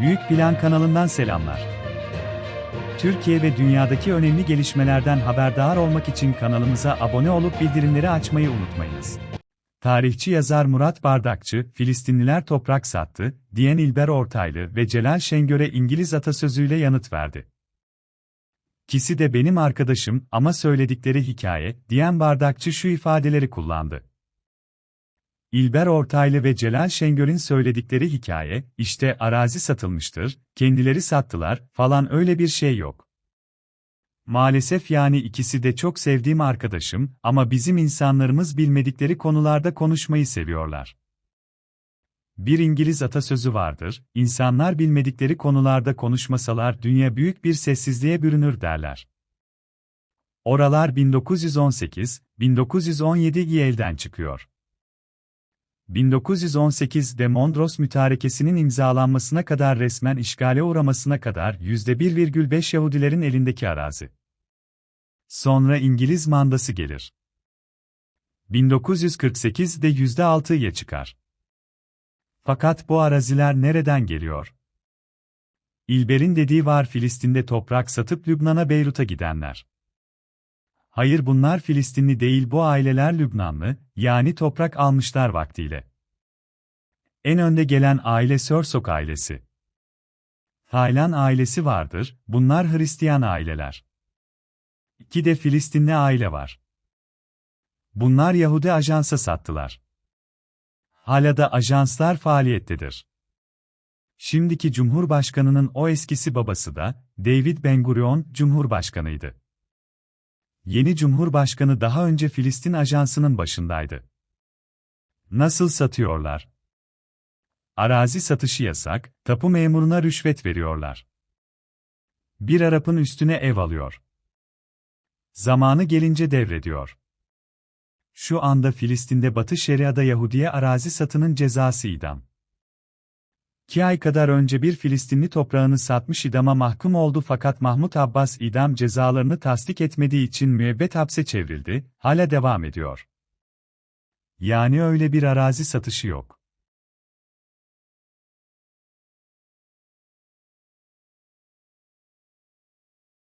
Büyük Plan kanalından selamlar. Türkiye ve dünyadaki önemli gelişmelerden haberdar olmak için kanalımıza abone olup bildirimleri açmayı unutmayınız. Tarihçi yazar Murat Bardakçı, Filistinliler toprak sattı, diyen İlber Ortaylı ve Celal Şengör'e İngiliz atasözüyle yanıt verdi. İkisi de benim arkadaşım ama söyledikleri hikaye, diyen Bardakçı şu ifadeleri kullandı. İlber Ortaylı ve Celal Şengör'ün söyledikleri hikaye, işte arazi satılmıştır, kendileri sattılar, falan öyle bir şey yok. Maalesef yani ikisi de çok sevdiğim arkadaşım ama bizim insanlarımız bilmedikleri konularda konuşmayı seviyorlar. Bir İngiliz atasözü vardır, insanlar bilmedikleri konularda konuşmasalar dünya büyük bir sessizliğe bürünür derler. Oralar 1918, 1917 elden çıkıyor. 1918'de Mondros Mütarekesi'nin imzalanmasına kadar resmen işgale uğramasına kadar %1,5 Yahudilerin elindeki arazi. Sonra İngiliz mandası gelir. 1948'de %6'ya çıkar. Fakat bu araziler nereden geliyor? İlber'in dediği var Filistin'de toprak satıp Lübnan'a Beyrut'a gidenler. Hayır bunlar Filistinli değil bu aileler Lübnanlı, yani toprak almışlar vaktiyle. En önde gelen aile Sörsok ailesi. Taylan ailesi vardır, bunlar Hristiyan aileler. İki de Filistinli aile var. Bunlar Yahudi ajansa sattılar. Hala da ajanslar faaliyettedir. Şimdiki Cumhurbaşkanının o eskisi babası da, David Ben-Gurion, Cumhurbaşkanıydı. Yeni Cumhurbaşkanı daha önce Filistin Ajansı'nın başındaydı. Nasıl satıyorlar? Arazi satışı yasak, tapu memuruna rüşvet veriyorlar. Bir Arap'ın üstüne ev alıyor. Zamanı gelince devrediyor. Şu anda Filistin'de Batı Şeria'da Yahudiye arazi satının cezası idam. İki ay kadar önce bir Filistinli toprağını satmış idama mahkum oldu fakat Mahmut Abbas idam cezalarını tasdik etmediği için müebbet hapse çevrildi, hala devam ediyor. Yani öyle bir arazi satışı yok.